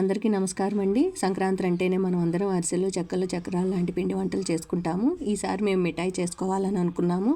అందరికీ నమస్కారం అండి. సంక్రాంతి అంటేనే మనం అందరం అరిసెలు చెక్కలు చక్రాలు లాంటి పిండి వంటలు చేసుకుంటాము. ఈసారి మేము మిఠాయి చేసుకోవాలని అనుకున్నాము.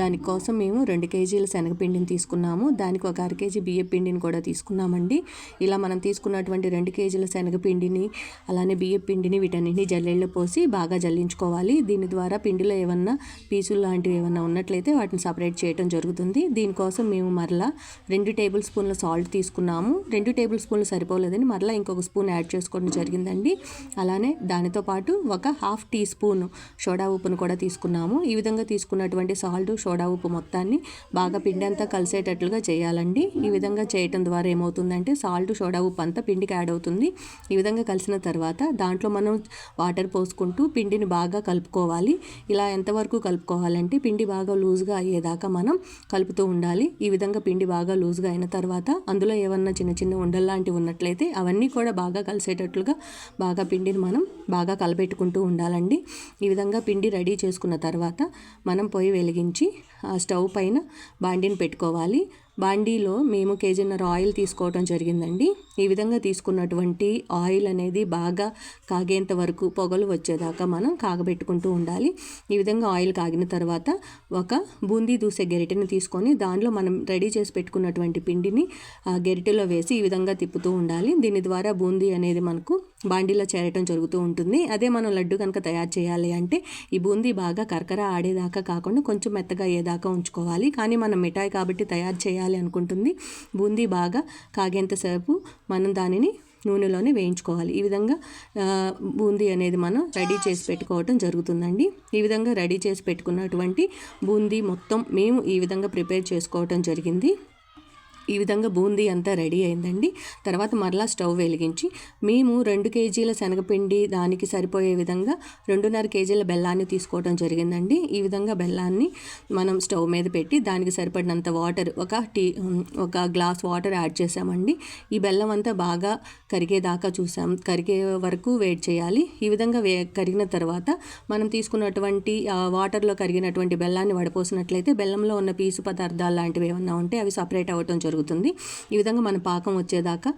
దానికోసం మేము రెండు కేజీల శనగపిండిని తీసుకున్నాము. దానికి ఒక అర కేజీ బియ్య పిండిని కూడా తీసుకున్నామండి. ఇలా మనం తీసుకున్నటువంటి రెండు కేజీల శనగపిండిని అలానే బియ్య పిండిని వీటన్నింటినీ జల్లెళ్ళు పోసి బాగా జల్లించుకోవాలి. దీని ద్వారా పిండిలో ఏమన్నా పీసులు లాంటివి ఏమన్నా ఉన్నట్లయితే వాటిని సపరేట్ చేయడం జరుగుతుంది. దీనికోసం మేము మరలా రెండు టేబుల్ స్పూన్ల సాల్ట్ తీసుకున్నాము. రెండు టేబుల్ స్పూన్లు సరిపోలేదని మరలా ఇంకొక ఒక స్పూన్ యాడ్ చేసుకోవడం జరిగిందండి. అలానే దానితో పాటు ఒక హాఫ్ టీ స్పూన్ సోడా ఉప్పును కూడా తీసుకున్నాము. ఈ విధంగా తీసుకున్నటువంటి సాల్ట్ సోడా ఉప్పు మొత్తాన్ని బాగా పిండి అంతా కలిసేటట్లుగా చేయాలండి. ఈ విధంగా చేయటం ద్వారా ఏమవుతుందంటే సాల్ట్ సోడా ఉప్పు అంతా పిండికి యాడ్ అవుతుంది. ఈ విధంగా కలిసిన తర్వాత దాంట్లో మనం వాటర్ పోసుకుంటూ పిండిని బాగా కలుపుకోవాలి. ఇలా ఎంతవరకు కలుపుకోవాలంటే పిండి బాగా లూజ్గా అయ్యేదాకా మనం కలుపుతూ ఉండాలి. ఈ విధంగా పిండి బాగా లూజ్గా అయిన తర్వాత అందులో ఏమన్నా చిన్న చిన్న ఉండల్లాంటివి ఉన్నట్లయితే అవన్నీ కూడా కూడా బాగా కలిసేటట్లుగా బాగా పిండిని మనం బాగా కలబెట్టుకుంటూ ఉండాలండి. ఈ విధంగా పిండి రెడీ చేసుకున్న తర్వాత మనం పొయ్యి వెలిగించి స్టవ్ పైన బాండిని పెట్టుకోవాలి. బాండీలో మేము కేజీన్నర ఆయిల్ తీసుకోవటం జరిగిందండి. ఈ విధంగా తీసుకున్నటువంటి ఆయిల్ అనేది బాగా కాగేంత వరకు పొగలు వచ్చేదాకా మనం కాగబెట్టుకుంటూ ఉండాలి. ఈ విధంగా ఆయిల్ కాగిన తర్వాత ఒక బూందీ దూసే గెరిటెని తీసుకొని దానిలో మనం రెడీ చేసి పెట్టుకున్నటువంటి పిండిని ఆ గెరిటెలో వేసి ఈ విధంగా తిప్పుతూ ఉండాలి. దీని ద్వారా బూందీ అనేది మనకు బాండీలో చేరటం జరుగుతూ ఉంటుంది. అదే మనం లడ్డు కనుక తయారు చేయాలి అంటే ఈ బూందీ బాగా కరకర ఆడేదాకా కాకుండా కొంచెం మెత్తగా అయ్యేదాకా ఉంచుకోవాలి. కానీ మనం మిఠాయి కాబట్టి తయారు చేయాలి అనుకుంటుంది. బూందీ బాగా కాగేంతసేపు మనం దానిని నూనెలోనే వేయించుకోవాలి. ఈ విధంగా బూందీ అనేది మనం రెడీ చేసి పెట్టుకోవటం జరుగుతుందండి. ఈ విధంగా రెడీ చేసి పెట్టుకున్నటువంటి బూందీ మొత్తం మేము ఈ విధంగా ప్రిపేర్ చేసుకోవటం జరిగింది. ఈ విధంగా బూందీ అంతా రెడీ అయిందండి. తర్వాత మరలా స్టవ్ వెలిగించి మేము రెండు కేజీల శనగపిండి దానికి సరిపోయే విధంగా రెండున్నర కేజీల బెల్లాన్ని తీసుకోవడం జరిగిందండి. ఈ విధంగా బెల్లాన్ని మనం స్టవ్ మీద పెట్టి దానికి సరిపడినంత వాటర్ ఒక టీ ఒక గ్లాస్ వాటర్ యాడ్ చేసామండి ఈ బెల్లం అంతా బాగా కరిగేదాకా చూసాం. కరిగే వరకు వెయిట్ చేయాలి. ఈ విధంగా వే కరిగిన తర్వాత మనం తీసుకున్నటువంటి వాటర్లో కరిగినటువంటి బెల్లాన్ని వడపోసినట్లయితే బెల్లంలో ఉన్న పీసు పదార్థాలు లాంటివి ఏమన్నా ఉంటే అవి సపరేట్ అవ్వటం జరుగుతుంది. జరుగుతుంది. ఈ విధంగా మన పాకం వచ్చేదాకా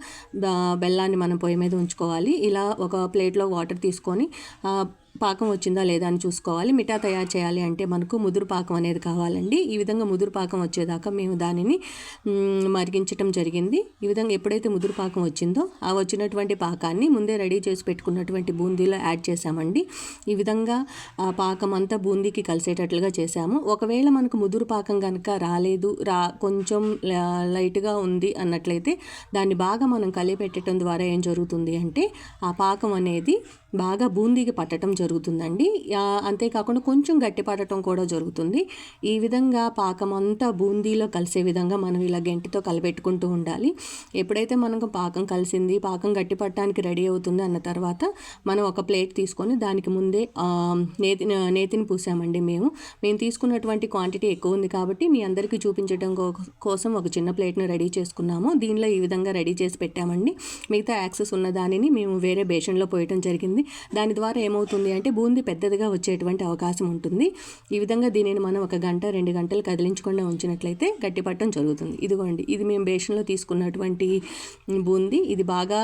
బెల్లాన్ని మనం పొయ్యి మీద ఉంచుకోవాలి. ఇలా ఒక ప్లేట్లో వాటర్ తీసుకొని పాకం వచ్చిందా లేదా అని చూసుకోవాలి. మిఠా తయారు చేయాలి అంటే మనకు ముదురు పాకం అనేది కావాలండి. ఈ విధంగా ముదురు పాకం వచ్చేదాకా మేము దానిని మరిగించటం జరిగింది. ఈ విధంగా ఎప్పుడైతే ముదురు పాకం వచ్చిందో ఆ వచ్చినటువంటి పాకాన్ని ముందే రెడీ చేసి పెట్టుకున్నటువంటి బూందీలో యాడ్ చేసామండి ఈ విధంగా ఆ పాకం అంతా బూందీకి కలిసేటట్లుగా చేసాము ఒకవేళ మనకు ముదురు పాకం కనుక రాలేదు రా కొంచెం లైట్గా ఉంది అన్నట్లయితే దాన్ని బాగా మనం కలిపెట్టడం ద్వారా ఏం జరుగుతుంది అంటే ఆ పాకం అనేది బాగా బూందీకి పట్టడం జరుగుతుందండి. అంతేకాకుండా కొంచెం గట్టి పట్టడం కూడా జరుగుతుంది. ఈ విధంగా పాకం అంతా బూందీలో కలిసే విధంగా మనం ఇలా గెంటితో కలబెట్టుకుంటూ ఉండాలి. ఎప్పుడైతే మనకు పాకం కలిసింది పాకం గట్టి పట్టడానికి రెడీ అవుతుంది అన్న తర్వాత మనం ఒక ప్లేట్ తీసుకొని దానికి ముందే నేతి నేతిని పూసామండి మేము. మేము తీసుకున్నటువంటి క్వాంటిటీ ఎక్కువ ఉంది కాబట్టి మీ అందరికీ చూపించడం కోసం ఒక చిన్న ప్లేట్ను రెడీ చేసుకున్నాము. దీనిలో ఈ విధంగా రెడీ చేసి పెట్టామండి. మిగతా యాక్సెస్ ఉన్న దానిని మేము వేరే బేషన్లో పోయటం జరిగింది. దాని ద్వారా ఏమవుతుంది అంటే బూందీ పెద్దదిగా వచ్చేటువంటి అవకాశం ఉంటుంది. ఈ విధంగా దీనిని మనం ఒక గంట రెండు గంటలు కదిలించకుండా ఉంచినట్లయితే గట్టిపట్టడం జరుగుతుంది. ఇదిగోండి ఇది మేము బేషన్లో తీసుకున్నటువంటి బూందీ. ఇది బాగా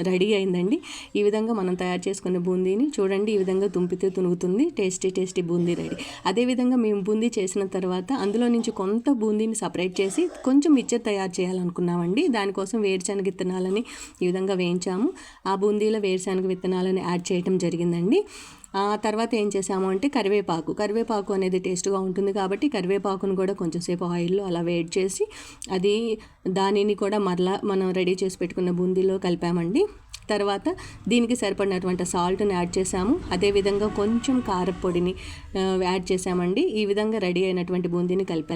రెడీ అయిందండి. ఈ విధంగా మనం తయారు చేసుకున్న బూందీని చూడండి ఈ విధంగా తుంపితే తునుగుతుంది టేస్టీ టేస్టీ బూందీ రెడీ. అదేవిధంగా మేము బూందీ చేసిన తర్వాత అందులో నుంచి కొంత బూందీని సపరేట్ చేసి కొంచెం మిక్చర్ తయారు చేయాలనుకున్నామండి. దానికోసం వేరుశనగ విత్తనాలని ఈ విధంగా వేయించాము. ఆ బూందీలో వేరుశనగ విత్తనాలని యాడ్ చేయడం జరిగిందండి. తర్వాత ఏం చేసాము అంటే కరివేపాకు. కరివేపాకు అనేది టేస్ట్గా ఉంటుంది కాబట్టి కరివేపాకును కూడా కొంచెంసేపు ఆయిల్లో అలా వేడి చేసి అది దానిని కూడా మరలా మనం రెడీ చేసి పెట్టుకున్న బూందీలో కలిపామండి. తర్వాత దీనికి సరిపడినటువంటి సాల్ట్ని యాడ్ చేసాము. అదేవిధంగా కొంచెం కారపొడిని యాడ్ చేసామండి. ఈ విధంగా రెడీ అయినటువంటి బూందీని కలిపాము